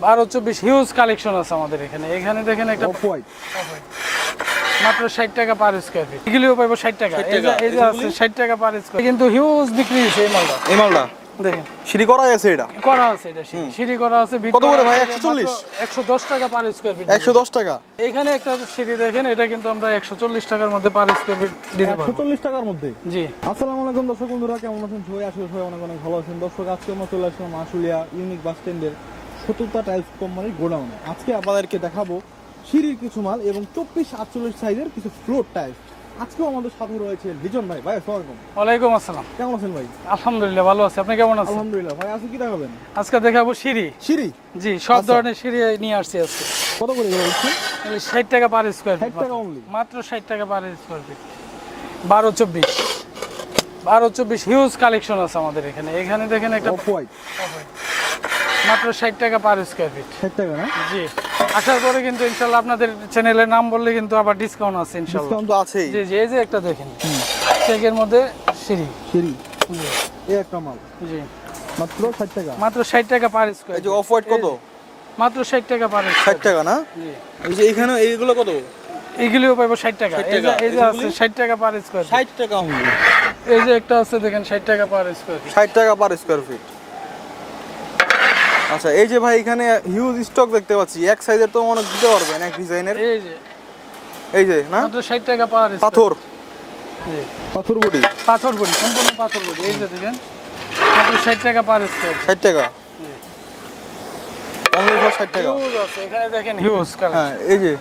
বারো চব্বিশ huge collection আছে আমাদের এখানে। এখানে দেখেন একটা অফ হোয়াইট মাত্র ষাট টাকা পার স্কোয়ার ফিট এগুলিও ষাট টাকা। এই যে- এই যে আছে ষাট টাকা পার স্কোয়ার কিন্তু হিউজ বিক্রি হয়েছে এই মালটা। এই মালটা? দেখেন। সিঁড়ি করা আছে এটা? করা আছে এটা সিঁড়ি। করা আছে কত করে ভাই? 140? একশো দশ টাকা পার স্কোয়ার ফিট একশো দশ টাকা। এখানে একটা সিঁড়ি দেখেন এটা কিন্তু আমরা একশো চল্লিশ টাকার মধ্যে পার স্কোয়ার ফিট দিতে একশো পারব চল্লিশ টাকার মধ্যে? জি। আসসালামু আলাইকুম দর্শক বন্ধুরা কেমন আছেন সবাই? আসলে সবাই অনেক অনেক ভালো আছেন। দর্শক আজকে আমরা চলে আসলাম আশুলিয়া ইউনিক বাস স্ট্যান্ডের সততা টাইলস কোম্পানির গোডাউনে। আজকে আপনাদেরকে দেখাবো সিঁড়ির কিছু মাল এবং চব্বিশ আটচল্লিশ সাইজের কিছু ফ্লোর টাইলস আজকেও আমাদের সাথে রয়েছে লিজন ভাই। ভাই আসসালামু ওয়ালাইকুম আসসালাম। কেমন আছেন ভাই? আলহামদুলিল্লাহ ভালো আছে। আপনি কেমন আছেন? আলহামদুলিল্লাহ। ভাই আজকে কি দেখাবেন? আজকে দেখাবো সিঁড়ি। সিঁড়ি? জি সব আচ্ছা। ধরনের সিঁড়ি নিয়ে আসছি আজকে। কত করে ষাট টাকা পার স্কোয়ার 60 ফিট টাকা only? মাত্র। ষাট টাকা পার স্কোয়ার ফিট বারো চব্বিশ। বারো চব্বিশ হিউজ কালেকশন আছে আমাদের এখানে। এখানে দেখেন একটা অফ হোয়াইট মাত্র ষাট টাকা পার স্কোয়ার ফিট ষাট টাকা না? জি। আসার পরে কিন্তু ইনশাল্লাহ আপনাদের চ্যানেলের নাম বললে কিন্তু আবার ডিসকাউন্ট আছে ইনশাল্লাহ। ডিসকাউন্ট তো আছেই। জি জি এই যে একটা দেখেন। চেকের মধ্যে সিঁড়ি। সিঁড়ি। জি। এই একটা মাল। জি। মাত্র ষাট টাকা? মাত্র ষাট টাকা পার স্কোয়ার এই যে অফ হোয়াইট কত? মাত্র ষাট টাকা পার ষাট স্কোয়ার টাকা না? জি। এই যে এখানে এইগুলো কত? এগুলিও পাবো ষাট টাকা। এই যে এই যে আছে এগুলি? ষাট টাকা পার স্কোয়ার ষাট টাকা only। এই যে একটা আছে দেখেন ষাট টাকা পার স্কোয়ার ষাট টাকা পার স্কোয়ার ফিট আচ্ছা এই যে ভাই এখানে হিউজ স্টক দেখতে পাচ্ছি। এক সাইজের তো অনেক দিতে পারবেন এক ডিজাইনের এই যে। এই যে না? মাত্র ষাট টাকা পার পাথর। জি। পাথর বডি? পাথর বড়ি সম্পূর্ণ পাথর বড়ি। এই যে দেখেন মাত্র ষাট টাকা পার স্কোয়ার ষাট টাকা? অনলি ফর ষাট টাকা? হিউজ আছে এখানে দেখেন হিউজ কালার হ্যাঁ এই যে।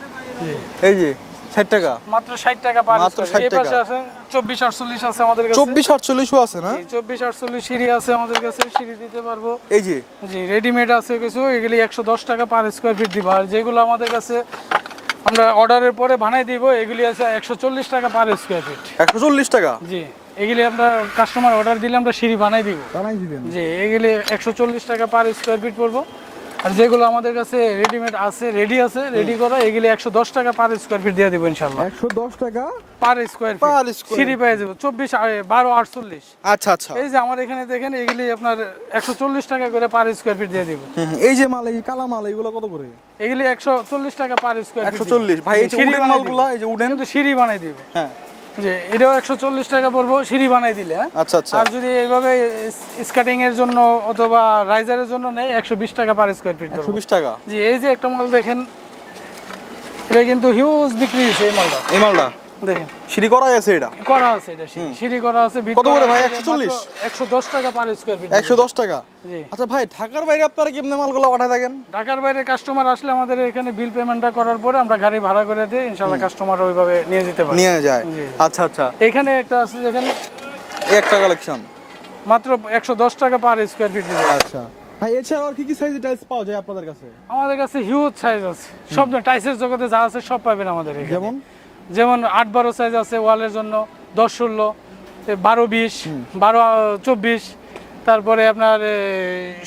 এই যে। ষাট টাকা? মাত্র ষাট টাকা পার মাত্র স্কোয়ার 60 এই পাশে টাকা। আছে চব্বিশ আটচল্লিশ আছে আমাদের কাছে। চব্বিশ আটচল্লিশও আছে না? চব্বিশ আটচল্লিশ সিঁড়ি আছে আমাদের কাছে সিঁড়ি দিতে পারব। এই যে? জি রেডিমেড আছে কিছু এগুলি একশো দশ টাকা পার স্কোয়ার ফিট দিব। আর যেগুলো আমাদের কাছে আমরা অর্ডারের পরে বানাই দিব এগুলি আছে একশো চল্লিশ টাকা পার স্কোয়ার ফিট একশো চল্লিশ টাকা? জি এগুলি আমরা কাস্টমার অর্ডার দিলে আমরা সিঁড়ি বানাই দিব। জানাই দিবেন। জি এগুলি একশো চল্লিশ টাকা পার স্কোয়ার ফিট পড়ব। আর যেগুলো আমাদের কাছে রেডিমেড আছে রেডি আছে রেডি করা এগুলি একশো দশ টাকা পার স্কোয়ার ফিট দিয়ে দিব ইনশাল্লাহ একশো দশ টাকা পার স্কোয়ার ফিট সিঁড়ি পেয়ে যাব চব্বিশ বারো আটচল্লিশ। আচ্ছা আচ্ছা। এই যে আমার এখানে দেখেন এগুলি আপনার একশো চল্লিশ টাকা করে পার স্কোয়ার ফিট দিয়ে দিব। এই যে মাল এই কালা মাল এগুলো কত করে? এগুলি একশো চল্লিশ টাকা পার স্কোয়ার একশো চল্লিশ। ভাই এই যে উডেন মালগুলো এই যে উডেন? সিঁড়ি বানাই দিব। হ্যাঁ। যে এটাও একশো চল্লিশ টাকা পড়ব সিঁড়ি বানাই দিলে হ্যাঁ? আচ্ছা আচ্ছা। আর যদি এইভাবে স্কেটিং এর জন্য অথবা রাইজারের জন্য নেই একশো বিশ টাকা পার স্কোয়ার ফিট একশো বিশ টাকা? জি এই যে একটা মাল দেখেন এটা কিন্তু হিউজ বিক্রি হয়েছে এই মালটা। এই মালটা? দেখেন। সিঁড়ি করা আছে এটা? করা আছে এটা সিঁড়ি। সিঁড়ি করা আছে কত করে ভাই? 140? একশো দশ টাকা পার স্কোয়ার ফিট একশো দশ টাকা? আচ্ছা ভাই ঢাকার বাইরে আপনারা কেমনে মালগুলো পাঠায় থাকেন? ঢাকার বাইরে কাস্টমার আসলে আমাদের এখানে বিল পেমেন্টটা করার পরে আমরা গাড়ি ভাড়া করে দিই ইনশাল্লাহ কাস্টমার ওইভাবে নিয়ে যেতে পারি। নিয়ে যায়। আচ্ছা আচ্ছা। এখানে একটা আছে যেখানে একটা কালেকশন মাত্র একশো দশ টাকা পার স্কোয়ার ফিট আচ্ছা। ভাই আর কি কি সাইজের টাইলস পাওয়া যায় আপনাদের কাছে? আমাদের কাছে হিউজ সাইজ আছে। সব টাইসের জগতে যা আছে সব পাবেন আমাদের এখানে। যেমন? যেমন আট বারো সাইজ আছে ওয়ালের জন্য দশ ষোলো বারো বিশ বারো চব্বিশ তারপরে আপনার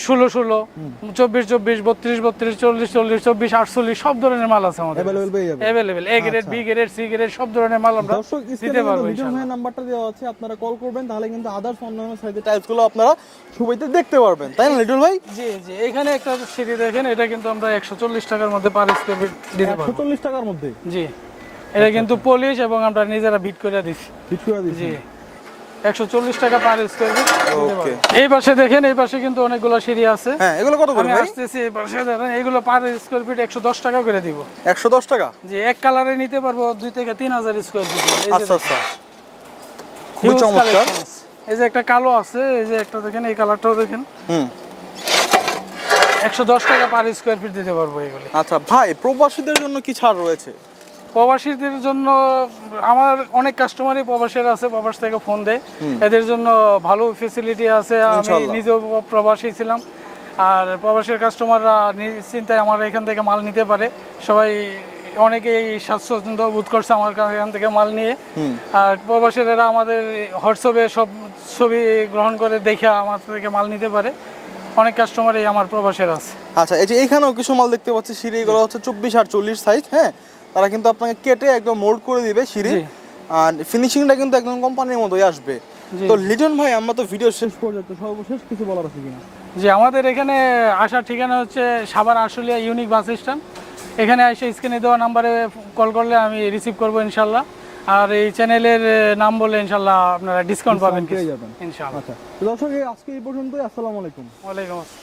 ষোলো ষোলো চব্বিশ চব্বিশ বত্রিশ বত্রিশ চল্লিশ চল্লিশ চব্বিশ আটচল্লিশ সব ধরনের মাল আছে আমাদের available A grade B grade C grade সব ধরনের মাল আমরা দিতে পারব নাম্বারটা দেওয়া আছে আপনারা কল করবেন তাহলে কিন্তু আদার্স অন্যান্য সাইজের টাইলসগুলো আপনারা সুবিধা দেখতে পারবেন। তাই না লিটল ভাই? জি জি এখানে একটা সিঁড়ি দেখেন এটা কিন্তু আমরা একশো চল্লিশ টাকার মধ্যে পার স্কোয়ার ফিট দিতে পারব। চল্লিশ টাকার মধ্যে? জি। এটা কিন্তু পলিশ এবং আমরা নিজেরা বিট করে দিচ্ছি ফিট করে জি। একশো চল্লিশ টাকা পার স্কোয়ার ফিট Okay. এই পাশে দেখেন এই পাশে কিন্তু অনেকগুলো সিঁড়ি আছে। হ্যাঁ এগুলো কত করে ভাই? আসতেছি এই পাশে দেখেন এগুলো পার স্কোয়ার ফিট একশো দশ টাকা করে দিব। একশো দশ টাকা? যে এক কালারে নিতে পারব দুই থেকে তিন হাজার স্কোয়ার ফিট আচ্ছা আচ্ছা। খুবই চমৎকার। এই যে একটা কালো আছে এই যে একটা দেখেন এই কালারটাও দেখেন। হুম। একশো দশ টাকা পার স্কোয়ার ফিট দিতে পারব এগুলি। আচ্ছা ভাই প্রবাসীদের জন্য কি ছাড় রয়েছে? প্রবাসীদের জন্য আমার অনেক কাস্টমারই প্রবাসের আছে প্রবাস থেকে ফোন দেয়। এদের জন্য ভালো ফেসিলিটি আছে আমি নিজেও প্রবাসী ছিলাম। আর প্রবাসের কাস্টমাররা চিন্তায় আমার এখান থেকে মাল নিতে পারে। সবাই অনেকেই স্বাচ্ছন্দ্য বোধ করছে আমার এখান থেকে মাল নিয়ে। আর প্রবাসীরা আমাদের হোয়াটসঅ্যাপে সব ছবি গ্রহণ করে দেখে আমার থেকে মাল নিতে পারে। অনেক কাস্টমারই আমার প্রবাসের আছে। আচ্ছা এই যে এইখানেও কিছু মাল দেখতে পাচ্ছি সিঁড়ি হচ্ছে চব্বিশ আর চল্লিশ সাইজ হ্যাঁ? তারা কিন্তু আপনাকে কেটে একদম মোল্ড করে দিবে সিঁড়ি। আর ফিনিশিংটা কিন্তু একদম কোম্পানির মতোই আসবে। তো লিটন ভাই আমরা তো ভিডিও শেষ পর্যন্ত সর্বশেষ কিছু বলার আছে কিনা? যে আমাদের এখানে আসার ঠিকানা হচ্ছে সাবার আশুলিয়া ইউনিক বাস স্ট্যান্ড এখানে এসে স্ক্রিনে দেওয়া নাম্বারে কল করলে আমি রিসিভ করব ইনশাল্লাহ। আর এই চ্যানেলের নাম বলে ইনশাল্লাহ আপনারা ডিসকাউন্ট পাবেন ইনশাল্লাহ। আচ্ছা। দর্শক এই আজকে এই পর্যন্তই আসসালামু আলাইকুম। ওয়ালাইকুম আসসালাম।